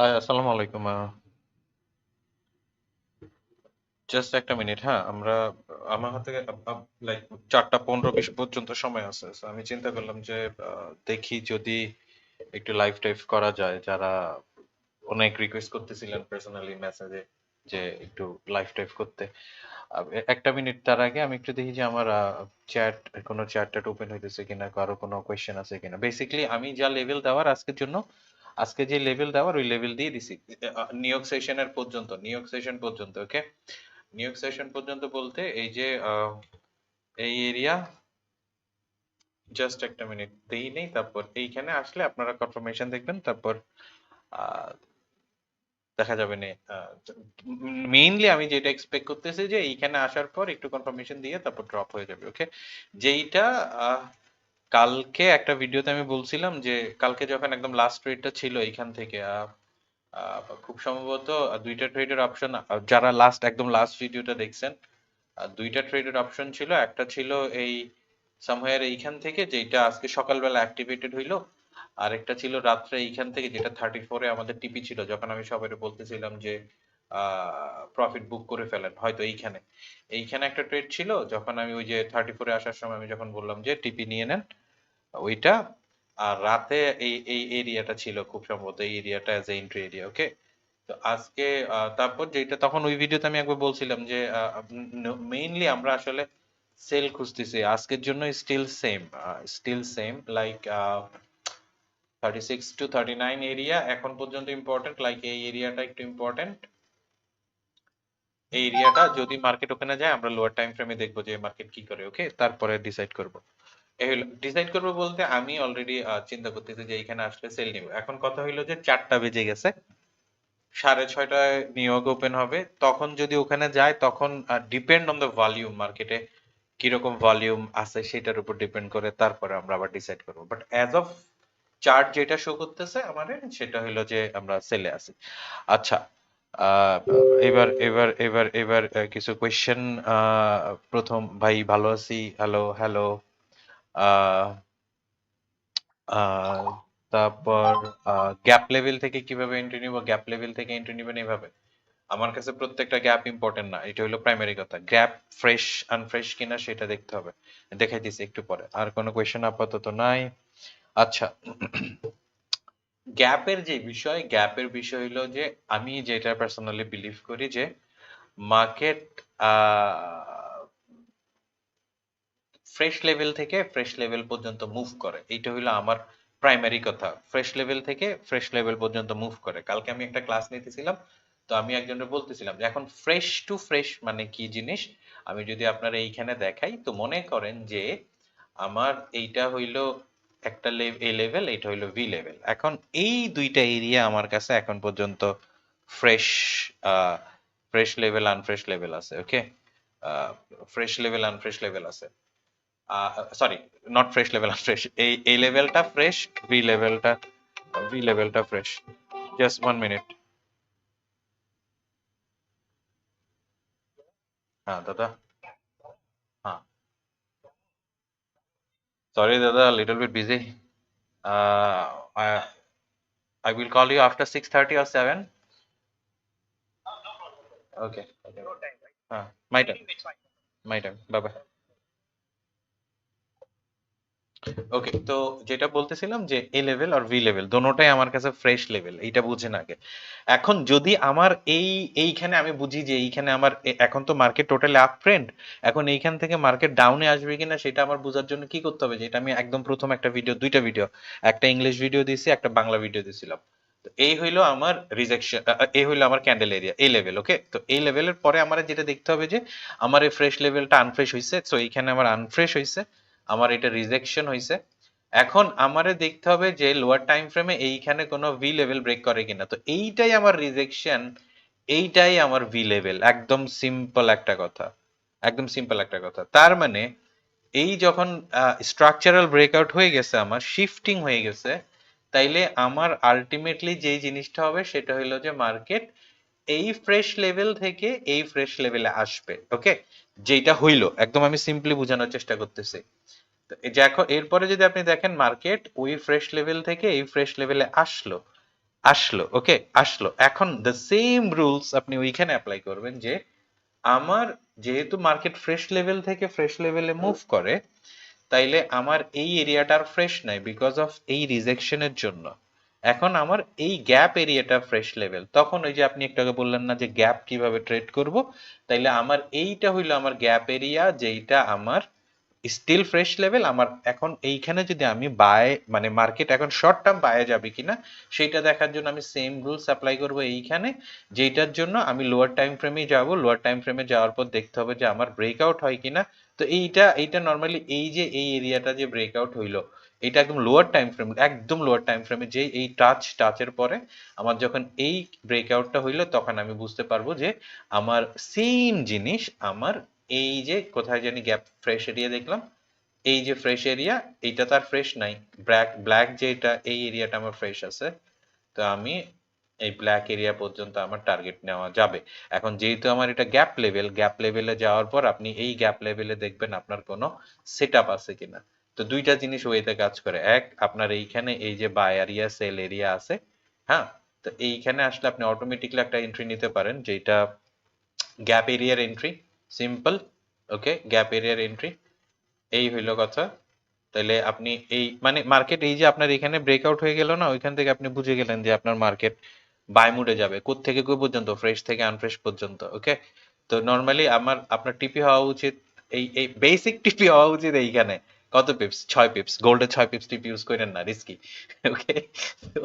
High আসসালামু আলাইকুম just একটা মিনিট হ্যাঁ আমরা, আমার হাতে লাইক চারটা পনেরো বিশ পর্যন্ত সময় আছে আমি চিন্তা করলাম যে দেখি যদি একটু লাইভ টাইভ করা যায়, যারা অনেক রিকোয়েস্ট করতেছিলেন পার্সোনালি মেসেজে যে একটু লাইভ টাইভ করতে। একটা মিনিট তার আগে আমি একটু দেখি যে আমার চ্যাট কোনো চ্যাট ওপেন হইতেছে কিনা, কারও কোনো কোয়েশ্চেন আছে কিনা। বেসিক্যালি আমি যা লেভেল দেওয়ার আজকের জন্য আজকে যে লেভেল দেওয়ার ওই লেভেল দিয়ে দিছি। নিয়োগ সেশনের পর্যন্ত নিয়োগ সেশন পর্যন্ত ওকে নিয়োগ সেশন পর্যন্ত বলতে এই যে এই এরিয়া জাস্ট একটা মিনিট দেই নেই, তারপর এইখানে আসলে আপনারা কনফার্মেশন দেখবেন, তারপর দেখা যাবে না মেইনলি আমি যেটা এক্সপেক্ট করতেছি যে এইখানে আসার পর একটু কনফার্মেশন দিয়ে তারপর ড্রপ হয়ে যাবে ওকে যেইটা কালকে একটা ভিডিওতে আমি বলছিলাম যে, কালকে যখন একদম লাস্ট রেটটা ছিল এইখান থেকে খুব সম্ভবত দুইটা ট্রেডের অপশন যারা লাস্ট একদম লাস্ট ভিডিওটা দেখছেন দুইটা ট্রেডের অপশন ছিল। একটা ছিল এই সামহায়ার এইখান থেকে, যেটা আজকে সকালবেলা অ্যাক্টিভেটেড হইল। আরেকটা ছিল রাত্রে এইখান থেকে, যেটা থার্টি ফোরে আমাদের টিপি ছিল, যখন আমি সবাই বলতেছিলাম যে প্রফিট বুক করে ফেলেন, হয়তো এইখানে। এইখানে একটা ট্রেড ছিল, যখন আমি ওই যে থার্টি ফোরে আসার সময় আমি যখন বললাম যে টিপি নিয়ে নেন। ওইটা। আর রাতে এই এই এরিয়াটা ছিল খুব সম্ভবত, এই এরিয়াটা as a entry area okay তো আজকে তারপর যেটা তখন ওই ভিডিওতে আমি একবার বলছিলাম যে মেইনলি আমরা আসলে সেল খুঁজতেছি। আজকের জন্য still same still same like thirty six to thirty nine area এখন পর্যন্ত ইম্পর্টেন্ট লাইক এই এরিয়াটা একটু ইম্পর্টেন্ট এই এরিয়াটা যদি মার্কেট ওখানে যায়, আমরা লোয়ার টাইম ফ্রেমে দেখব যে মার্কেট কি করে ওকে তারপরে ডিসাইড করব। ডিসাইড করব বলতে আমি অলরেডি চিন্তা করতেছি যে এখানে আসলে সেল নিব। এখন কথা হইল যে চারটা বেজে গেছে, সাড়ে ছয়টায় নিয়োগ ওপেন হবে। তখন যদি ওখানে যায় তখন ডিপেন্ড অন দ্য ভলিউম মার্কেটে কীরকম ভলিউম আছে সেটার উপর ডিপেন্ড করে তারপরে আমরা আবার ডিসাইড করব। বাট অ্যাজ অফ চার্ট যেটা শো করতেছে আমাদের, সেটা হলো যে আমরা সেলে আছি। আচ্ছা এবার এবার এবার এবার কিছু কোয়েশ্চেন প্রথম, ভাই ভালো আছি? হ্যালো হ্যালো তারপর গ্যাপ লেভেল থেকে কীভাবে এন্ট্রি নিব? গ্যাপ লেভেল থেকে এন্ট্রি এইভাবে আমার কাছে প্রত্যেকটা গ্যাপ ইম্পর্টেন্ট না। এটা হলো প্রাইমারি কথা। গ্যাপ ফ্রেশ আনফ্রেশ কিনা সেটা দেখতে হবে। দেখাই দিছি একটু পরে। আর কোনো কোয়েশ্চেন আপাতত নাই। আচ্ছা। গ্যাপের যে বিষয়, গ্যাপের বিষয় হলো যে, আমি যেটা পার্সোনালি বিলিভ করি যে মার্কেট ফ্রেশ লেভেল থেকে ফ্রেশ লেভেল পর্যন্ত মুভ করে। এইটা হলো আমার প্রাইমারি কথা। ফ্রেশ লেভেল থেকে ফ্রেশ লেভেল পর্যন্ত মুভ করে। কালকে আমি একটা ক্লাস নিতেছিলাম, তো আমি একজনের বলতেছিলাম যে, এখন ফ্রেশ টু ফ্রেশ মানে কি জিনিস? আমি যদি আপনারা এইখানে দেখাই, তো মনে করেন যে আমার এইটা হইল একটা এ লেভেল এটা হইল ভি লেভেল এখন এই দুইটা এরিয়া আমার কাছে এখন পর্যন্ত fresh fresh level unfresh level আছে okay fresh level unfresh level আছে। Sorry not fresh level unfresh এই এই লেভেলটা ফ্রেশ ভি লেভেলটা ভি লেভেলটা ফ্রেশ জাস্ট ওয়ান মিনিট হ্যাঁ দাদা হ্যাঁ Sorry, Dada, a little bit busy. Uh, I, I will call you after 6:30 or 7. Okay. okay. Uh, my time. My time. Bye bye. Okay তো যেটা বলতেছিলাম যে A level আর V level দোনোটাই আমার কাছে ফ্রেশ লেভেল এইটা বুঝেন আগে। এখন যদি আমার এই, এইখানে আমি বুঝি যে এইখানে আমার এখন তো মার্কেট টোটালি আপ ট্রেন্ড এখন এইখান থেকে মার্কেট ডাউনে আসবে কিনা সেটা আমার বোঝার জন্য কি করতে হবে? যেটা আমি একদম প্রথম একটা ভিডিও দুইটা ভিডিও একটা ইংলিশ ভিডিও দিয়েছি একটা বাংলা ভিডিও দিয়েছিলাম তো এই হইল আমার রিজেকশন এই হইল আমার ক্যান্ডেল এরিয়া এই লেভেল ওকে তো এই লেভেলের পরে আমার যেটা দেখতে হবে যে আমার এই ফ্রেশ লেভেলটা আনফ্রেশ হয়েছে তো এইখানে আমার আনফ্রেশ হয়েছে আমার এটা রিজেকশন হয়েছে এখন আমারে দেখতে হবে যে লোয়ার টাইম ফ্রেমে এইখানে কোনো ভি লেভেল ব্রেক করে কিনা। তো এইটাই আমার রিজেকশন এইটাই আমার ভি লেভেল একদম সিম্পল একটা কথা। একদম সিম্পল একটা কথা। তার মানে এই যখন স্ট্রাকচারাল ব্রেকআউট হয়ে গেছে আমার শিফটিং হয়ে গেছে, তাইলে আমার আলটিমেটলি যেই জিনিসটা হবে সেটা হলো যে মার্কেট এই ফ্রেশ লেভেল থেকে এই ফ্রেশ লেভেলে আসবে। ওকে যেটা হইল। একদম আমি সিম্পলি বোঝানোর চেষ্টা করতেছি। এরপরে যদি আপনি দেখেন মার্কেট ওই ফ্রেশ লেভেল থেকে এই ফ্রেশ লেভেলে আসলো আসলো ওকে আসলো। এখন দ্য সেম রুলস আপনি ওইখানে অ্যাপ্লাই করবেন যে আমার যেহেতু মার্কেট ফ্রেশ লেভেল থেকে ফ্রেশ লেভেলে মুভ করে, তাইলে আমার এই এরিয়াটার ফ্রেশ নাই বিকজ অফ এই রিজেকশনের জন্য। এখন আমার এই গ্যাপ এরিয়াটা ফ্রেশ লেভেল তখন ওই যে আপনি একটু আগে বললেন না যে গ্যাপ কীভাবে ট্রেড করব, তাইলে আমার এইটা হইল আমার গ্যাপ এরিয়া যেইটা আমার স্টিল ফ্রেশ লেভেল আমার এখন এইখানে যদি আমি বাই মানে মার্কেট এখন শর্ট টার্ম বায়ে যাবে কিনা, সেইটা দেখার জন্য আমি সেম রুলস অ্যাপ্লাই করব এইখানে যেটার জন্য আমি লোয়ার টাইম ফ্রেমে যাব। লোয়ার টাইম ফ্রেমে যাওয়ার পর দেখতে হবে যে আমার ব্রেকআউট হয় কিনা। তো এইটা এইটা নর্মালি এই যে, এই এরিয়াটা যে ব্রেকআউট হইল, এটা একদম লোয়ার টাইম ফ্রেম একদম লোয়ার টাইম ফ্রেমে যে এই টাচ টাচের পরে আমার যখন এই ব্রেকআউটটা হইল, তখন আমি বুঝতে পারব যে আমার সেম জিনিস আমার এই যে কোথায় জানি গ্যাপ ফ্রেশ এরিয়া দেখলাম, এই যে ফ্রেশ এরিয়া এইটা তার ফ্রেশ নাই। ব্ল্যাক ব্ল্যাক যে এটা এই এরিয়াটা আমার ফ্রেশ আছে। তো আমি এই ব্ল্যাক এরিয়া পর্যন্ত আমার টার্গেট নেওয়া যাবে। এখন যেহেতু আমার এটা গ্যাপ লেভেল গ্যাপ লেভেলে যাওয়ার পর আপনি এই গ্যাপ লেভেলে দেখবেন আপনার কোনো সেট আছে কিনা। তো দুইটা জিনিস ওয়েতে কাজ করে। এক, আপনার এইখানে এই যে বাই এরিয়া সেল এরিয়া আছে হ্যাঁ? তো এইখানে আসলে আপনি অটোমেটিকলি একটা এন্ট্রি নিতে পারেন, যেটা গ্যাপ এরিয়ার এন্ট্রি সিম্পল ওকে গ্যাপ এরিয়ার এন্ট্রি এই হইল কথা। তাহলে আপনি এই মানে মার্কেট এই যে আপনার এখানে ব্রেকআউট হয়ে গেল না, ওইখান থেকে আপনি বুঝে গেলেন যে আপনার মার্কেট বাই মুডে যাবে কোথ থেকে কই পর্যন্ত ফ্রেশ থেকে আনফ্রেশ পর্যন্ত ওকে তো নর্মালি আমার, আপনার টিপি হওয়া উচিত, এই এই বেসিক টিপি হওয়া উচিত এইখানে। কত পিপস ছয় পিপস গোল্ডে ছয় পিপস টিপি ইউজ করেন না রিস্কি ওকে তো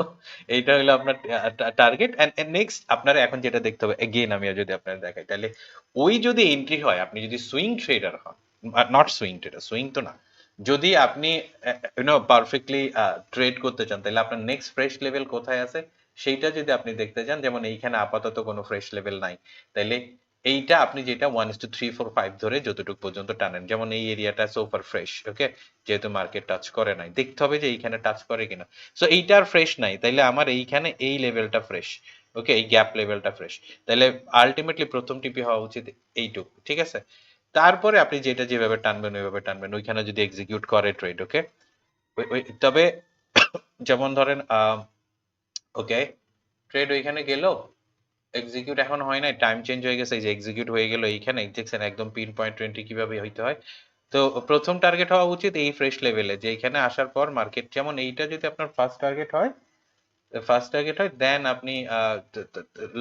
এইটা হলো আপনার টার্গেট এন্ড নেক্সট আপনার এখন যেটা দেখতে হবে এগেইন আমি যদি আপনার দেখাই, তাহলে ওই যদি এন্ট্রি হয়, আপনি যদি সুইং ট্রেডার হন নট সুইং ট্রেডার সুইং তো না, যদি আপনি ইউনো পারফেক্টলি ট্রেড করতে চান, তাহলে আপনার নেক্সট ফ্রেশ লেভেল কোথায় আছে? সেইটা যদি আপনি দেখতে চান, যেমন এইখানে আপাতত কোনো ফ্রেশ লেভেল নাই তাইলে এইটা আপনি যেটা one is two three four five ধরে যতটুকু পর্যন্ত টানেন। যেমন এই এরিয়াটা সোফার ফ্রেশ ওকে যেহেতু মার্কেট টাচ করে নাই। দেখতে হবে যে এইখানে টাচ করে কিনা। সো এইটা আর ফ্রেশ নাই। তাইলে আমার এইখানে এই লেভেলটা ফ্রেশ ওকে এই গ্যাপ লেভেলটা ফ্রেশ তাহলে আলটিমেটলি প্রথম টিপি হওয়া উচিত এইটুকু, ঠিক আছে? তারপরে আপনি যেটা যেভাবে টানবেন, ওইভাবে টানবেন। ওইখানে যদি এক্সিকিউট করে ট্রেড ওকে তবে যেমন ধরেন ওকে ট্রেড ওইখানে গেল এক্সিকিউট এখন হয় নাই টাইম চেঞ্জ হয়ে গেছে, এই যে এক্সিকিউট হয়ে গেল এইখানে দেখছেন একদম পিন পয়েন্ট টোয়েন্টি কীভাবে হইতে হয়। তো প্রথম টার্গেট হওয়া উচিত এই ফ্রেশ লেভেলে যে এখানে আসার পর মার্কেট যেমন এইটা যদি আপনার ফার্স্ট টার্গেট হয় ফার্স্ট টার্গেট হয় দেন আপনি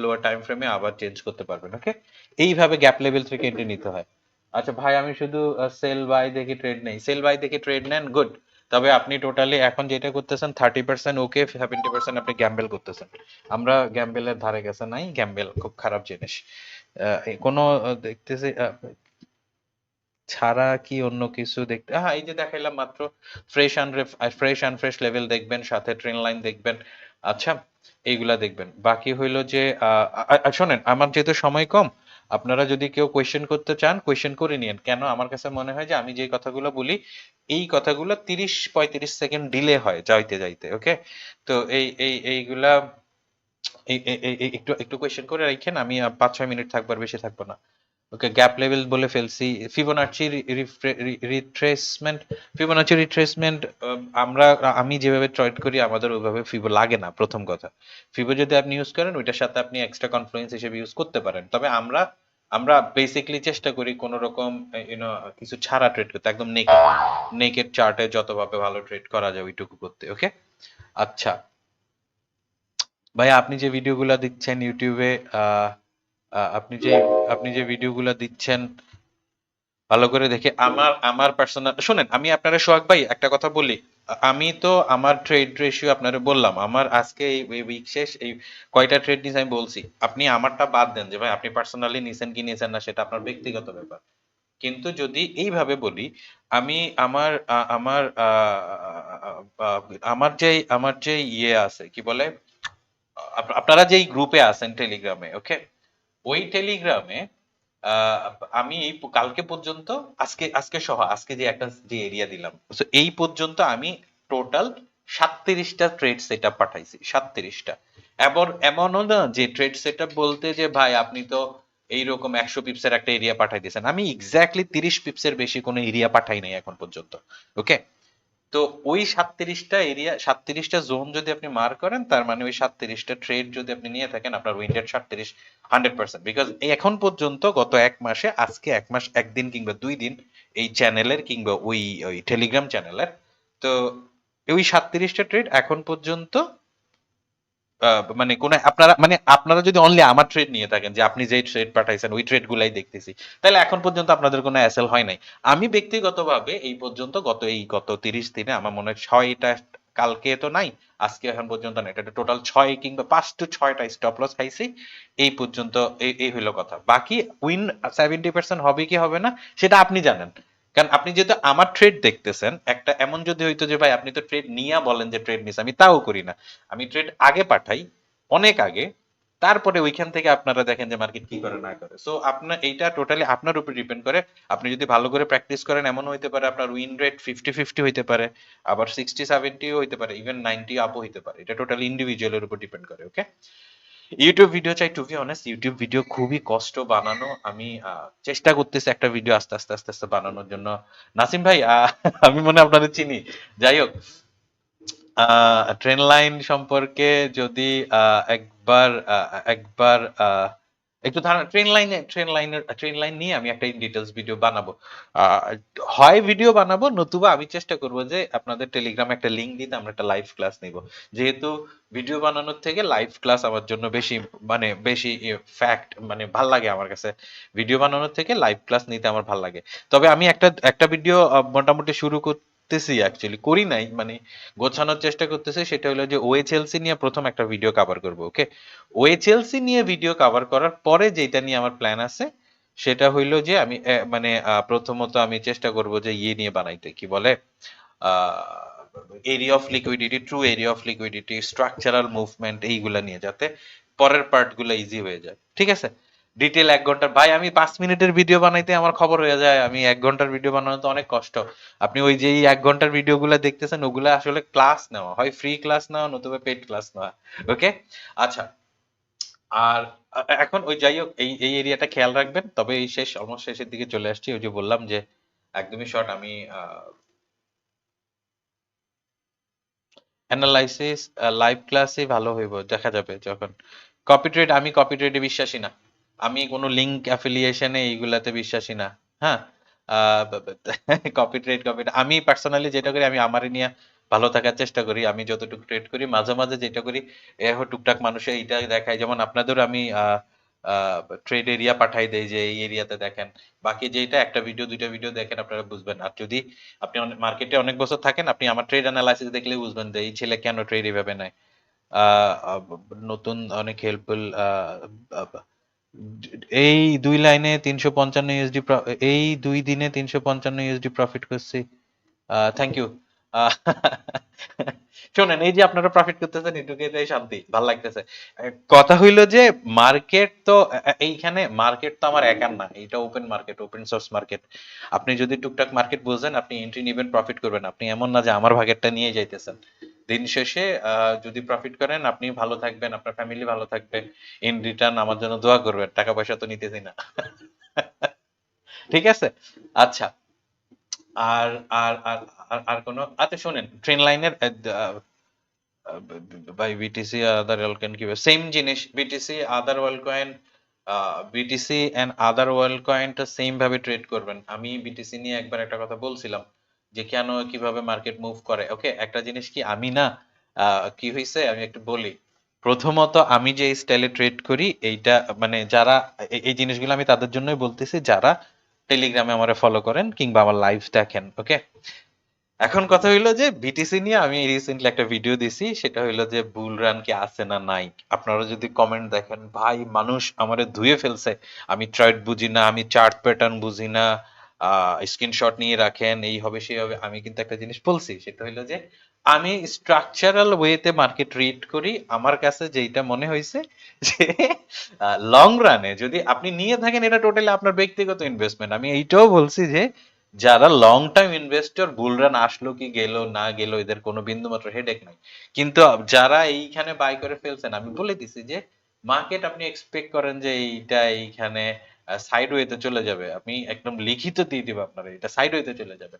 লোয়ার টাইম ফ্রেমে আবার চেঞ্জ করতে পারবেন ওকে এইভাবে গ্যাপ লেভেল থেকে এন্ট্রি নিতে হয়। আচ্ছা ভাই, আমি শুধু সেল বাই দেখে ট্রেড নেই সেল বাই দেখে ট্রেড নেন গুড তবে আপনি টোটালি এখন যেটা করতেছেন thirty percent okay seventy percent আপনি গ্যাম্বেল করতেছেন। আমরা গ্যাম্বেলের ধারে গেছে নাই গ্যাম্বেল খুব খারাপ জিনিস। কোনো দেখতেছি ছাড়া কি অন্য কিছু দেখতে হ্যাঁ এই যে দেখাইলাম মাত্র fresh and fresh and fresh level দেখবেন, সাথে ট্রেন লাইন দেখবেন। আচ্ছা এইগুলা দেখবেন। বাকি হইল যে শোনেন, আমার যেহেতু সময় কম আপনারা যদি কেউ কোয়েশ্চেন করতে চান কোয়েশ্চেন করে নিন কেন? আমার কাছে মনে হয় যে আমি যে কথাগুলো বলি, এই কথাগুলো তিরিশ পঁয়ত্রিশ সেকেন্ড ডিলে হয় যাইতে যাইতে ওকে তো এই এই, এইগুলা একটু একটু কোয়েশ্চেন করে রাখেন, আমি পাঁচ ছয় মিনিট থাকব আর বেশি থাকব না। ওকে গ্যাপ লেভেল বলে ফেলছি। ফিবোনাচি রিট্রেসমেন্ট ফিবোনাচি রিট্রেসমেন্ট আমরা, আমি যেভাবে ট্রেড করি, আমাদের ওইভাবে ফিবো লাগে না, প্রথম কথা। ফিবো যদি আপনি ইউজ করেন, ওইটার সাথে আপনি এক্সট্রা কনফ্লুয়েন্স হিসেবে ইউজ করতে পারেন। তবে আমরা আমরা বেসিকলি চেষ্টা করি কোন রকম ইউনো কিছু ছাড়া ট্রেড করতে, একদম নেকেড নেকেড চার্টে যতভাবে ভালো ট্রেড করা যায়, ওইটুকু করতে ওকে আচ্ছা। ভাই আপনি যে ভিডিওগুলো দিচ্ছেন ইউটিউবে আহ আপনি যে আপনি যে ভিডিওগুলো দিচ্ছেন, ভালো করে দেখে আমার আমার পার্সোনাল শুনেন, আমি আপনারা সোহাগ ভাই, একটা কথা বলি। আমি তো আমার ট্রেড রেশিও আপনারা বললাম, আমার আজকে এই উইক শেষ, এই কয়টা ট্রেড নিয়েছে আমি বলছি। আপনি আমারটা বাদ দেন যে, ভাই, আপনি পার্সোনালি নিছেন কি নিয়েছেন না, সেটা আপনার ব্যক্তিগত ব্যাপার। কিন্তু যদি এইভাবে বলি, আমি আমার আমার আমার যে আমার যে ইয়ে আছে, কি বলে আপনারা যেই গ্রুপে আছেন টেলিগ্রামে ওকে ওই টেলিগ্রামে আমি কালকে পর্যন্ত, আজকে আজকে সহ, আজকে যে একটা, যে এরিয়া দিলাম এই পর্যন্ত আমি টোটাল সাতত্রিশটা ট্রেড সেট আপ পাঠাইছি, সাতত্রিশটা। এমন, এমনও না যে ট্রেড সেট আপ বলতে যে, ভাই, আপনি তো এইরকম একশো পিপসের একটা এরিয়া পাঠাই দিয়েছেন। আমি এক্স্যাক্টলি তিরিশ পিপসের বেশি কোনো এরিয়া পাঠাই নাই এখন পর্যন্ত ওকে তো ওই সাতত্রিশটা এরিয়া সাতত্রিশটা জোন যদি আপনি মার করেন, তার মানে ওই সাতত্রিশটা ট্রেড যদি আপনি নিয়ে থাকেন, আপনার উইন্ডেড সাতত্রিশ হান্ড্রেড পার্সেন্ট বিকজ এখন পর্যন্ত গত এক মাসে, আজকে এক মাস, একদিন কিংবা দুই দিন এই চ্যানেলের কিংবা ওই ওই টেলিগ্রাম চ্যানেলের তো ওই সাতত্রিশটা ট্রেড এখন পর্যন্ত মানে কোন আপনারা মানে আপনারা যদি অনলি আমার ট্রেড নিয়ে থাকেন, যে আপনি যেই ট্রেড পাঠাইছেন, ওই ট্রেড গুলাই দেখতেছি, তাহলে এখন পর্যন্ত আপনাদের কোনো অ্যাসেল হয় নাই। আমি ব্যক্তিগতভাবে এই পর্যন্ত গত এই গত তিরিশ দিনে আমার মনে হয় ছয়টা, কালকে তো নাই, আজকে এখন পর্যন্ত না এটা টোটাল ছয় কিংবা পাঁচ টু ছয়টা স্টপ লস খাইছি এই পর্যন্ত এই হইল কথা। বাকি উইন সেভেন্টি পার্সেন্ট হবে কি হবে না, সেটা আপনি জানেন। কারণ আপনি যেহেতু আমার ট্রেড দেখতেছেন, একটা এমন যদি হইতো যে ভাই আপনি তো ট্রেড নিয়ে বলেন যে ট্রেড নিস আমি তাও করি না। আমি ট্রেড আগে পাঠাই, অনেক আগে, তারপরে ওইখান থেকে আপনারা দেখেন যে মার্কেট কি করে না করে। সো আপনার এইটা টোটালি আপনার উপর ডিপেন্ড করে। আপনি যদি ভালো করে প্র্যাকটিস করেন এমন হইতে পারে আপনার উইন রেট ফিফটি ফিফটি হইতে পারে, আবার সিক্সটি সেভেন্টিও হইতে পারে ইভেন নাইনটি আপও হইতে পারে। এটা টোটালি ইন্ডিভিজুয়ালের উপর ডিপেন্ড করে ওকে ইউটিউব ভিডিও চাই to be honest YouTube video খুবই কষ্ট বানানো। আমি চেষ্টা করতেছি একটা ভিডিও আস্তে আস্তে আস্তে আস্তে বানানোর জন্য। নাসিম ভাই আমি মনে আপনাদের চিনি। যাই হোক ট্রেন লাইন সম্পর্কে যদি একবার একবার আহ, একটু ট্রেন লাইনে ট্রেন লাইনের ট্রেন লাইন নিয়ে আমি একটা ডিটেলস ভিডিও বানাবো। হয় ভিডিও বানাবো, নতুবা আমি চেষ্টা করব যে আপনাদের টেলিগ্রামে একটা লিংক দিতে আমরা একটা লাইভ ক্লাস নিব। যেহেতু ভিডিও বানানোর থেকে লাইভ ক্লাস আমার জন্য বেশি মানে বেশি ফ্যাক্ট মানে ভালো লাগে আমার কাছে। ভিডিও বানানোর থেকে লাইভ ক্লাস নিতে আমার ভালো লাগে। তবে আমি একটা একটা ভিডিও মোটামুটি শুরু করতেছি অ্যাকচুয়ালি করি নাই মানে গোছানোর চেষ্টা করতেছি, সেটা হলো যে ওএচএলসি নিয়ে প্রথম একটা ভিডিও কভার করব ওকে ওএচএলসি নিয়ে ভিডিও কভার করার পরে যেটা নিয়ে আমার প্ল্যান আছে, সেটা হইল যে আমি মানে প্রথমত আমি চেষ্টা করব যে ইয়ে নিয়ে বানাইতে, কি বলে? Area of liquidity true area of liquidity structural movement এইগুলা নিয়ে যাতে পরের পার্টগুলো ইজি হয়ে যায়, ঠিক আছে? ডিটেল এক ঘণ্টার ভাই, আমি পাঁচ মিনিটের ভিডিও বানাইতে আমার খবর হয়ে যায়। আমি এক ঘণ্টার ভিডিও বানানো তো অনেক কষ্ট। আপনি ওই যে এক ঘণ্টার ভিডিও গুলা দেখতেছেন, ওগুলা আসলে ক্লাস নেওয়া। হয় ফ্রি ক্লাস নেওয়া, নতুবা পেড ক্লাস নেওয়া। ওকে আচ্ছা। আর এখন ওই যাই হোক, এই এই এরিয়াটা খেয়াল রাখবেন। তবে এই শেষ অলমোস্ট শেষের দিকে চলে আসছি। ওই যে বললাম যে, একদমই শর্ট আমি অ্যানালাইসিস লাইভ ক্লাসে ভালো হইব, দেখা যাবে যখন। কপি ট্রেড আমি কপি ট্রেডে বিশ্বাসী না। আমি কোনো লিঙ্ক অ্যাফিলিয়েশনে এইগুলাতে বিশ্বাসী না হ্যাঁ? কপি ট্রেড কপি আমি পার্সোনালি যেটা করি, আমি আমারই নিয়ে ভালো থাকার চেষ্টা করি, আমি যতটুকু ট্রেড করি, মাঝে মাঝে যেটা করি এ টুকটাক মানুষে এইটা দেখায়। যেমন আপনাদের আমি ট্রেড এরিয়া পাঠাই দেই যে এই এরিয়াতে দেখেন। বাকি যেটা একটা ভিডিও দুইটা ভিডিও দেখেন, আপনারা বুঝবেন। আর যদি আপনি মার্কেটে অনেক বছর থাকেন, আপনি আমার ট্রেড অ্যানালাইসিস দেখলে বুঝবেন যে এই ছেলে কেন ট্রেড এভাবে নেয়। নতুন, অনেক হেল্পফুল এই দুই লাইনে তিনশো পঞ্চান্ন ইউএসডি এই দুই দিনে তিনশো পঞ্চান্ন ইউএসডি প্রফিট করছি। থ্যাংক ইউ শোনেন, এই যে আপনারা প্রফিট করতেছেন এটুকুতেই শান্তি, ভালো লাগতেছে। কথা হইল যে মার্কেট তো এইখানে মার্কেট তো আমার একার না এটা open market open source market আপনি যদি টুকটাক মার্কেট বুঝেন, আপনি এন্ট্রি নেবেন প্রফিট করবেন। আপনি এমন না যে আমার ভাগেরটা নিয়ে যাইতেছেন। দিন শেষে যদি প্রফিট করেন, আপনি ভালো থাকবেন, আপনার ফ্যামিলি ভালো থাকবে। ইন রিটার্ন আমার জন্য দোয়া করবেন টাকা পয়সা তো নিতেছি না। ঠিক আছে? আচ্ছা। আর আর আর আর আর কোনো? আচ্ছা শোনেন ট্রেন লাইনের buy BTC other world coin কি সেম জিনিস BTC other world coin BTC and other world কয়েনটা সেম ভাবে ট্রেড করবেন। আমি বিটিসি নিয়ে একবার একটা কথা বলছিলাম। যে কেন কীভাবে মার্কেট মুভ করে? ওকে একটা জিনিস কি আমি না কি হয়েছে আমি একটু বলি। প্রথমত আমি যে স্টাইলে ট্রেড করি, এইটা মানে যারা এই জিনিসগুলো আমি তাদের জন্যই বলতেছি, যারা টেলিগ্রামে আমারে ফলো করেন কিংবা আমার লাইভ দেখেন ওকে এখন কথা হইল যে বিটিসি নিয়ে আমি রিসেন্টলি একটা ভিডিও দিছি, সেটা হইল যে বুল রান কি আছে না নাই? আপনারা যদি কমেন্ট দেখেন, ভাই, মানুষ আমারে ধুয়ে ফেলছে। আমি ট্রেড বুঝি না, আমি চার্ট প্যাটার্ন বুঝি না স্ক্রিনশট নিয়ে রাখেন, এই হবে, সেই হবে। আমি কিন্তু একটা জিনিস বলছি, সেটা হইল যে, আমি স্ট্রাকচারাল ওয়েতে মার্কেট রিড করি, আমার কাছে যেটা মনে হয়েছে যে লং রানে যদি আপনি নিয়ে থাকেন, এটা টোটালি আপনার ব্যক্তিগত ইনভেস্টমেন্ট আমি এইটাও বলছি যে, যারা long time investor bull run আসলো কি গেল, না গেল, এদের কোনো বিন্দু মাত্র হেডেক নাই। কিন্তু যারা এইখানে বাই করে ফেলছেন, আমি বলে দিছি যে মার্কেট আপনি এক্সপেক্ট করেন যে, এইটা এইখানে সাইড ওয়েতে চলে যাবে। আমি একদম লিখিত দিয়ে দিব আপনারা এটা সাইড ওয়েতে চলে যাবে।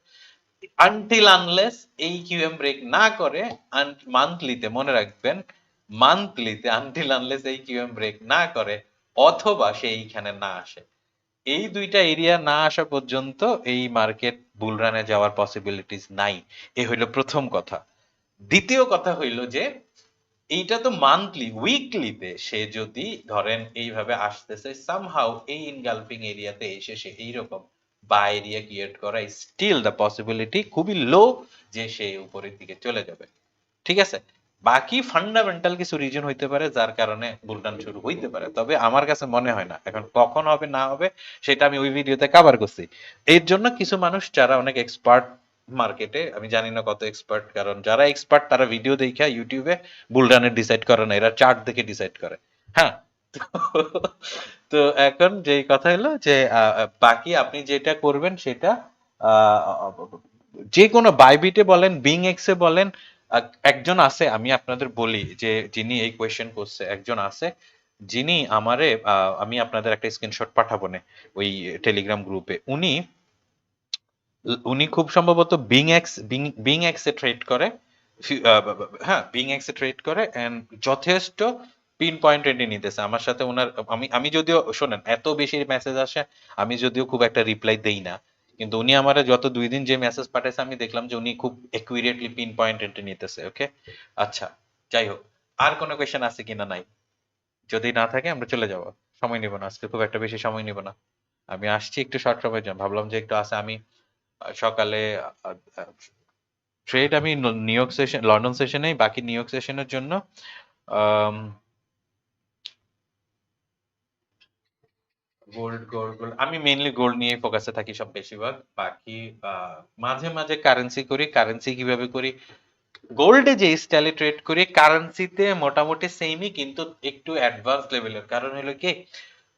আনটিল আনলেস এই কিউএম ব্রেক না করে মান্থলিতে মনে রাখবেন মান্থলিতে আনটিল আনলেস এই কিউএম ব্রেক না করে, অথবা সে এইখানে না আসে। এই দুইটা এরিয়া না আসা পর্যন্ত এই মার্কেট বুলরানে যাওয়ার পসিবিলিটিস নাই। এ হইল প্রথম কথা। দ্বিতীয় কথা হইল যে এইটা তো মান্থলি উইকলিতে সে যদি ধরেন এইভাবে আসতেছে সামহাউ এই ইনগালফিং এরিয়াতে এসে সে এইরকম বা এরিয়া ক্রিয়েট করা স্টিল দ্য পসিবিলিটি খুবই লো যে সে উপরের দিকে চলে যাবে। ঠিক আছে? বাকি ফান্ডামেন্টাল কিছু রিজন হইতে পারে, যার কারণে বুলটান শুরু হইতে পারে। তবে আমার কাছে মনে হয় না। এখন কখন হবে, না হবে, সেটা আমি ওই ভিডিওতে কভার করছি। এর জন্য কিছু মানুষ, যারা অনেক এক্সপার্ট মার্কেটে আমি জানি না কত এক্সপার্ট কারণ যারা এক্সপার্ট তারা ভিডিও দেখে ইউটিউবে বুলরানের ডিসাইড করে না, এরা চার্ট দেখে ডিসাইড করে। হ্যাঁ? তো- এখন যে কথা হলো যে বাকি আপনি যেটা করবেন সেটা যে কোনো বাইবিটে বলেন বিং এক্সে বলেন একজন আছে, আমি আপনাদের বলি যে, যিনি এই কোয়েশ্চেন করছে, একজন আছে, যিনি আমারে আমি আপনাদের একটা স্ক্রিনশট পাঠাবো না, ওই টেলিগ্রাম গ্রুপে উনি উনি খুব সম্ভবত বিং এক্স বিং এক্সে ট্রেড করে হ্যাঁ বিং এক্সে ট্রেড করে এন্ড যথেষ্ট পিন পয়েন্ট রেটে নিতেছে। আমার সাথে ওনার আমি আমি যদিও, শোনেন, এত বেশি মেসেজ আসে, আমি যদিও খুব একটা রিপ্লাই দেই না। কিন্তু উনি আমার যত দুই দিন যে মেসেজ পাঠাইছে, আমি দেখলাম যে উনি খুব একুরেটলি পিন পয়েন্ট রেটে নিতেছে ওকে আচ্ছা যাই হোক, আর কোনো কোয়েশ্চেন আছে কিনা নাই? যদি না থাকে, আমরা চলে যাব। সময় নিব না আজকে, খুব একটা বেশি সময় নিব না। আমি আসছি একটু শর্ট সময়ের জন্য, ভাবলাম যে একটু আছে, আমি সকালে ট্রেড আমি নিউ ইয়র্ক সেশন লন্ডন সেশনে বাকি নিউ ইয়র্ক সেশনের জন্য গোল্ড গোল্ড গোল্ড আমি মেইনলি গোল্ড নিয়ে ফোকাসে থাকি সব বেশিরভাগ। বাকি মাঝে মাঝে কারেন্সি করি কারেন্সি কীভাবে করি? গোল্ডে যে স্টাইলে ট্রেড করি কারেন্সিতে মোটামুটি সেমই কিন্তু একটু অ্যাডভান্স লেভেলের কারণ হলো কি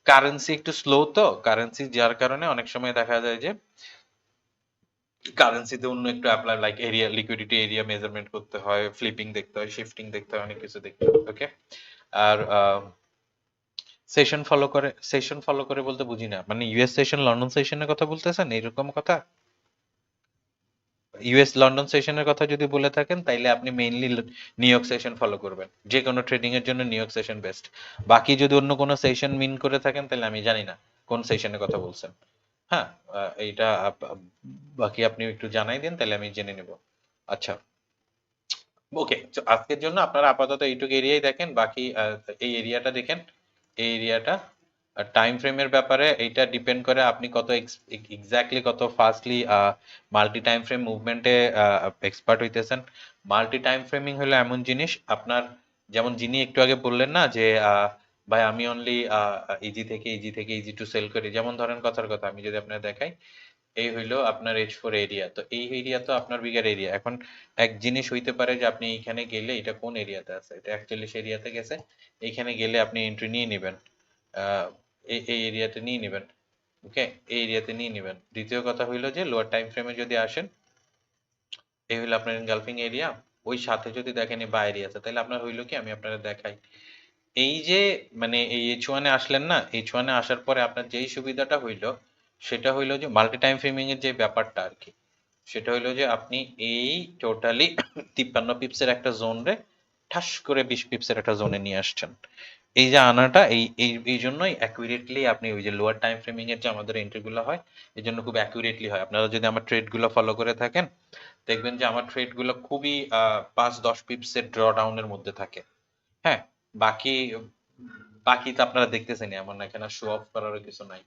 কারেন্সি একটু স্লো তো কারেন্সি যার কারণে অনেক সময় দেখা যায় যে কারেন্সিতে অন্য একটু apply like area liquidity area measurement করতে হয় ফ্লিপিং দেখতে হয় শিফটিং দেখতে হয়, অনেক কিছু দেখতে হয় ওকে আর সেশন ফলো করে সেশন ফলো করে বলতে বুঝি না। মানে ইউএস সেশন লন্ডন সেশনের কথা বলতেছেন? এরকম কথা? ইউএস লন্ডন সেশনের কথা যদি বলে থাকেন, তাইলে আপনি mainly New York session follow করবেন। যে কোনো ট্রেডিং এর জন্য নিউ ইয়র্ক সেশন বেস্ট বাকি যদি অন্য কোনো সেশন মিন করে থাকেন তাহলে আমি জানি না কোন সেশনের কথা বলছেন। হ্যাঁ এইটা বাকি আপনি একটু জানাই দিন তাহলে আমি জেনে নেব। আচ্ছা। ওকে আজকের জন্য আপনারা আপাতত এইটুকু এরিয়াই দেখেন বাকি এই এরিয়াটা দেখেন। এই এরিয়াটা টাইম ফ্রেমের ব্যাপারে এইটা ডিপেন্ড করে আপনি কত এক্স্যাক্টলি কত ফাস্টলি মাল্টি টাইম ফ্রেম মুভমেন্টে এক্সপার্ট হইতেছেন। মাল্টি টাইম ফ্রেমিং হলো এমন জিনিস আপনার যেমন যিনি একটু আগে বললেন না যে আহ, ভাই, আমি অনলি ইজি থেকে ইজি থেকে ইজি টু সেল করি। যেমন ধরেন কথার কথা, আমি যদি আপনার দেখাই, এই হইল আপনার এইচ ফোর এরিয়া তো এই এরিয়া তো আপনার বিগার এরিয়া এখন এক জিনিস হইতে পারে যে আপনি এইখানে গেলে এটা কোন এরিয়াতে আছে? এটা একচল্লিশ এরিয়াতে গেছে, এইখানে গেলে আপনি এন্ট্রি নিয়ে নেবেন। এই এরিয়াতে নিয়ে নেবেন। ওকে? এই এরিয়াতে নিয়ে নেবেন। দ্বিতীয় কথা হইল যে লোয়ার টাইম ফ্রেমে যদি আসেন, এই হইল আপনার এনগালফিং এরিয়া ওই সাথে যদি দেখেন বা বাইরে আছে, তাহলে আপনার হইল কি? আমি আপনাদের দেখাই। এই যে মানে এই এইচ ওয়ানে আসলেন না এইচ ওয়ানে আসার পরে আপনার যেই সুবিধাটা হইল, সেটা হইল যে মাল্টি টাইম ফ্রেমিং এর যে ব্যাপারটা আর কি সেটা হইল যে আপনি এই টোটালি তিপ্পান্ন পিপসের একটা জোন রে ঠাস করে বিশ পিপসের একটা জোনে নিয়ে আসছেন। এই যে আনাটা, এই এই জন্যই অ্যাকুরেটলি আপনি ওই যে লোয়ার টাইম ফ্রেমিং এর যে আমাদের এন্ট্রি গুলো হয় এই জন্য খুব অ্যাকুরেটলি হয়। আপনারা যদি আমার ট্রেডগুলো ফলো করে থাকেন, দেখবেন যে আমার ট্রেডগুলো খুবই পাঁচ দশ পিপসের ড্র ডাউনের মধ্যে থাকে। হ্যাঁ? বাকি বাকি তো আপনারা দেখতেছেন এমন এখানে শো অফ করারও কিছু নাই।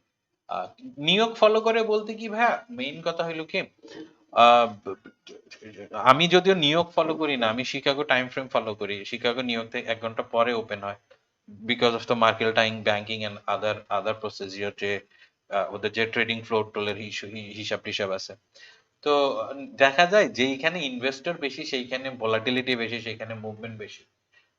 নিয়োগ ফলো করে বলতে কি ভাইয়া মেইন কথা হইল কি আমি যদিও নিয়োগ ফলো করি না, আমি শিকাগো টাইম ফ্রেম ফলো করি। শিকাগো নিয়োগ থেকে এক ঘণ্টা পরে ওপেন হয় because of the market time banking and other other procedure যে ওদের যে ট্রেডিং ফ্লোর টোলের হিসাব টিসাব আছে। তো, দেখা যায় যেইখানে ইনভেস্টর বেশি, সেইখানে ভলাটিলিটি বেশি, সেইখানে মুভমেন্ট বেশি।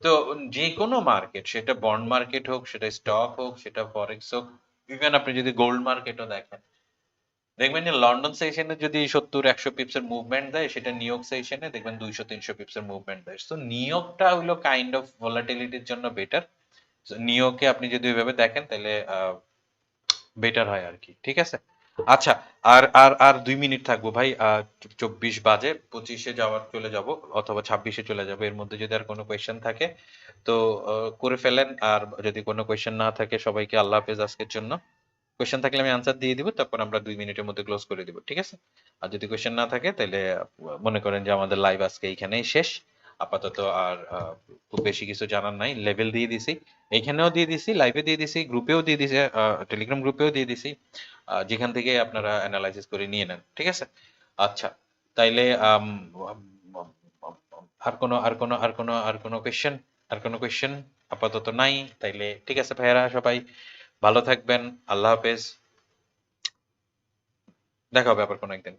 তো যে কোনো মার্কেট সেটা বন্ড মার্কেট হোক, সেটা স্টক হোক, সেটা ফরেক্স হোক ইভেন আপনি যদি গোল্ড মার্কেটও দেখেন, দেখবেন যে লন্ডন সেশনে যদি সত্তর, একশো পিপসের মুভমেন্ট দেয়, সেটা নিউ ইয়র্ক সেশনে দেখবেন দুইশো, তিনশো পিপসের মুভমেন্ট দেয়। তো নিউ ইয়র্কটা হলো কাইন্ড অফ ভলাটিলিটির জন্য বেটার নিউ ইয়র্কে আপনি যদি ওইভাবে দেখেন, তাহলে বেটার হয় আর কি, ঠিক আছে? আচ্ছা আর আর আর দুই মিনিট থাকব ভাই চব্বিশ বাজে, পঁচিশে যাওয়ার, চলে যাব, অথবা ছাব্বিশে চলে যাব, এর মধ্যে যদি আর কোনো কোয়েশ্চেন থাকে, তো করে ফেলেন, আর যদি কোনো কোয়েশ্চেন না থাকে, সবাইকে আল্লাহ হাফেজ আজকের জন্য। কোয়েশ্চেন থাকলে আমি আনসার দিয়ে দিব, তারপর আমরা দুই মিনিটের মধ্যে ক্লোজ করে দিব, ঠিক আছে? আর যদি কোয়েশ্চেন না থাকে, তাহলে মনে করেন যে আমাদের লাইভ আজকে এইখানেই শেষ। আপাতত আর খুব বেশি কিছু জানার নাই। লেভেল দিয়ে দিছি। এইখানেও দিয়ে দিছি লাইভে দিয়ে দিছি গ্রুপেও দিয়ে দিছি টেলিগ্রাম গ্রুপেও দিয়ে দিছি। যেখান থেকে আপনারা অ্যানালাইসিস করে নিয়ে নেন, ঠিক আছে? আচ্ছা তাইলে আর কোনো আর কোনো আর কোনো আর কোনো কোয়েশ্চেন আর কোনো কোয়েশ্চেন আপাতত নাই, তাইলে ঠিক আছে ভাইয়ারা সবাই, ভালো থাকবেন, আল্লাহ হাফেজ। দেখা হবে আবার কোনো একদিন।